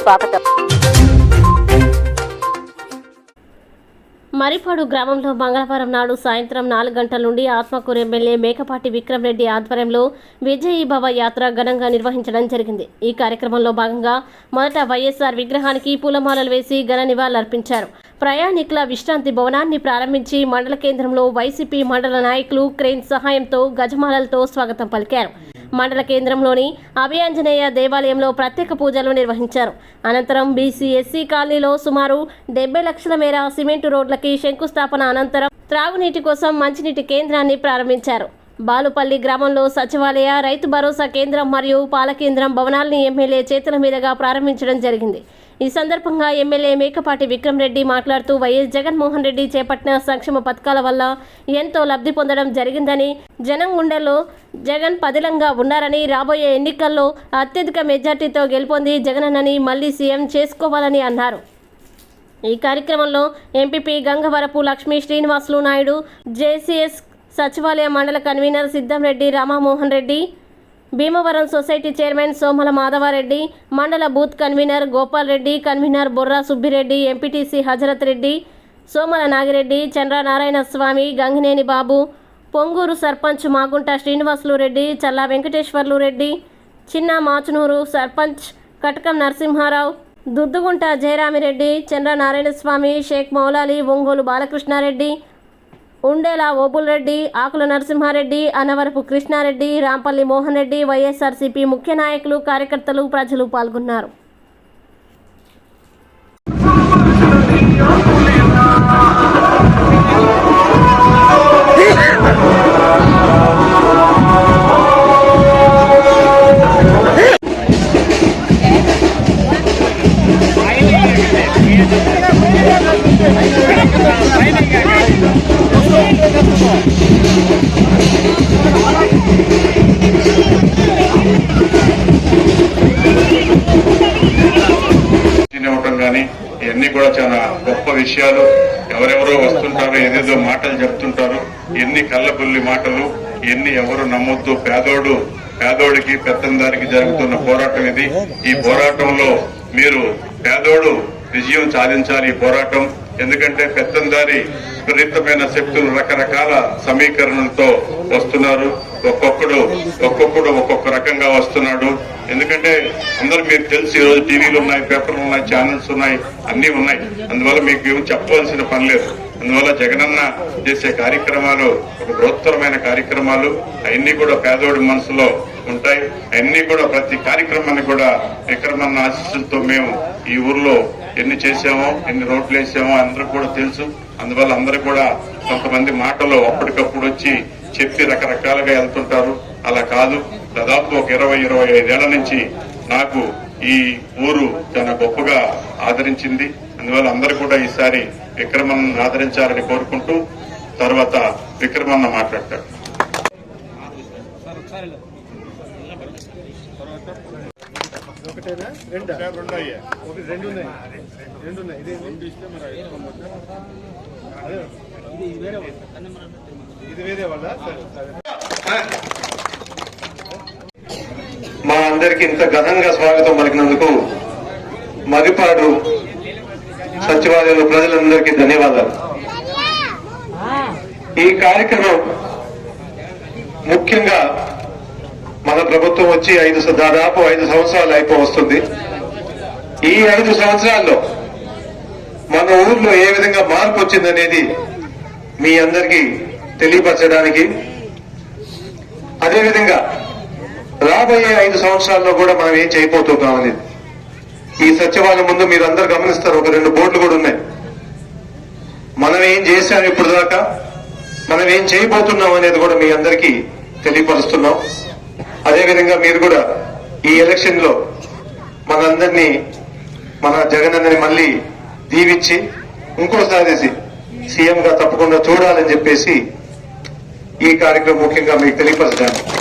స్వాగతం. మరిపాడు గ్రామంలో మంగళవారం నాడు సాయంత్రం నాలుగు గంటల నుండి ఆత్మకూరు ఎమ్మెల్యే మేకపాటి విక్రమ్ రెడ్డి ఆధ్వర్యంలో విజయీభవ యాత్ర ఘనంగా నిర్వహించడం జరిగింది. ఈ కార్యక్రమంలో భాగంగా మొదట వైఎస్ఆర్ విగ్రహానికి పూలమాలలు వేసి ఘన నివాళులర్పించారు. ప్రయాణికుల విశ్రాంతి భవనాన్ని ప్రారంభించి మండల కేంద్రంలో వైసీపీ మండల నాయకులు క్రేన్ సహాయంతో గజమాలలతో స్వాగతం పలికారు. మండల కేంద్రంలోని అభయాంజనేయ దేవాలయంలో ప్రత్యేక పూజలు నిర్వహించారు. అనంతరం బీసీ ఎస్సీ కాలనీలో సుమారు డెబ్బై లక్షల మేర సిమెంటు రోడ్లకి శంకుస్థాపన అనంతరం త్రాగునీటి కోసం మంచినీటి కేంద్రాన్ని ప్రారంభించారు. బాలుపల్లి గ్రామంలో సచివాలయ రైతు భరోసా కేంద్రం మరియు పాల కేంద్రం భవనాల్ని ఎమ్మెల్యే చేతుల మీదుగా ప్రారంభించడం జరిగింది. ఈ సందర్భంగా ఎమ్మెల్యే మేకపాటి విక్రమ్ రెడ్డి మాట్లాడుతూ వైఎస్ జగన్మోహన్ రెడ్డి చేపట్టిన సంక్షేమ పథకాల వల్ల ఎంతో లబ్ధి పొందడం జరిగిందని జనం గుండెల్లో జగన్ పదిలంగా ఉన్నారని రాబోయే ఎన్నికల్లో అత్యధిక మెజార్టీతో గెలుపొంది జగనన్నని మళ్ళీ సీఎం చేసుకోవాలని అన్నారు. ఈ కార్యక్రమంలో ఎంపీపీ గంగవరపు లక్ష్మీ శ్రీనివాసులు నాయుడు జేసీఎస్ సచివాలయ మండల convener Siddamreddy Ramamohan Reddy Bhimavaram society chairman Somala Madhavareddy మండల booth convener Gopal Reddy convener Borra Subbireddy MPTC Hazarath Reddy Somala Nagireddy Chandranarayana Swamy Gangineni Babu Ponguru sarpanch Magunta Srinivasulu Reddy Challa Venkateswarlu Reddy Chinna Machunuru sarpanch కటకం నరసింహారావు దుద్దుగుంట జయరామిరెడ్డి చంద్రనారాయణ స్వామి షేక్ మౌలాలి ఒంగోలు బాలకృష్ణారెడ్డి ఉండేల ఓబుల్రెడ్డి ఆకుల నరసింహారెడ్డి అనవరపు కృష్ణారెడ్డి రాంపల్లి మోహన్ రెడ్డి వైఎస్ఆర్సీపీ ముఖ్య నాయకులు కార్యకర్తలు ప్రజలు పాల్గొన్నారు. ఇవన్నీ కూడా చాలా గొప్ప విషయాలు. ఎవరెవరో వస్తుంటారు ఏదేదో మాటలు చెప్తుంటారు. ఎన్ని కళ్ళబుల్లి మాటలు ఎన్ని ఎవరు నమ్మొద్దు. పేదోడు పేదోడికి పెత్తందారికి జరుగుతున్న పోరాటం ఇది. ఈ పోరాటంలో మీరు పేదోడు విజయం సాధించాలి. ఈ పోరాటం ఎందుకంటే పెత్తందారి విపరీతమైన శక్తులు రకరకాల సమీకరణలతో వస్తున్నారు. ఒక్కొక్కడు ఒక్కొక్కడు ఒక్కొక్క రకంగా వస్తున్నాడు. ఎందుకంటే అందరు మీకు తెలుసు ఈరోజు రోజు టీవీలు ఉన్నాయి పేపర్లు ఉన్నాయి ఛానల్స్ ఉన్నాయి అన్నీ ఉన్నాయి. అందువల్ల మీకు ఏం చెప్పవలసిన పని లేదు. అందువల్ల జగనన్న చేసే కార్యక్రమాలు ఒక బృహత్తరమైన కార్యక్రమాలు. అవన్నీ కూడా పేదోడి మనసులో ఉంటాయి. అవన్నీ కూడా ప్రతి కార్యక్రమాన్ని కూడా విక్రమన్న ఆశీస్సులతో మేము ఈ ఊర్లో ఎన్ని చేసామో ఎన్ని రోడ్లు వేసామో అందరూ కూడా తెలుసు. అందువల్ల అందరూ కూడా కొంతమంది మాటలు అప్పటికప్పుడు వచ్చి చెప్పి రకరకాలుగా వెళ్తుంటారు. అలా కాదు. దాదాపు ఒక ఇరవై ఇరవై ఐదేళ్ళ నుంచి నాకు ఈ ఊరు చాలా గొప్పగా ఆదరించింది. అందువల్ల అందరూ కూడా ఈసారి విక్రమన్ ఆదరించాలని కోరుకుంటూ తర్వాత విక్రమన్న మాట్లాడతాడు. ఒకటేనా? రెండా? ఒకటి రెండు ఉన్నాయి. రెండు ఉన్నాయి. ఇదే రెండు ఇస్తే మరి. ఇది వేరే వాళ్ళ. సరే సరే. మా అందరికి ఇంత ఘనంగా స్వాగతం పలికినందుకు మరిపాడు సచివాలయంలో ప్రజలందరికీ ధన్యవాదాలు. ఈ కార్యక్రమం ముఖ్యంగా మన ప్రభుత్వం వచ్చి ఐదు దాదాపు ఐదు సంవత్సరాలు అయిపో వస్తుంది ఈ ఐదు సంవత్సరాల్లో మన ఊర్లో ఏ విధంగా మార్పు వచ్చిందనేది మీ అందరికీ తెలియపరచడానికి అదేవిధంగా రాబోయే ఐదు సంవత్సరాల్లో కూడా మనం ఏం చేయబోతున్నాం అనేది. ఈ సచివాలయం ముందు మీరు అందరు గమనిస్తారు ఒక రెండు బోర్డులు కూడా ఉన్నాయి. మనం ఏం చేశాం ఇప్పుడు దాకా మనం ఏం చేయబోతున్నాం అనేది కూడా మీ అందరికీ తెలియపరుస్తున్నాం. అదేవిధంగా మీరు కూడా ఈ ఎలక్షన్లో మనందరినీ మన జగనన్నని మళ్ళీ దీవించి ఇంకోసారి సీఎం గా తప్పకుండా చూడాలని చెప్పేసి ఈ కార్యక్రమం ముఖ్యంగా మీకు తెలియపరచడానికి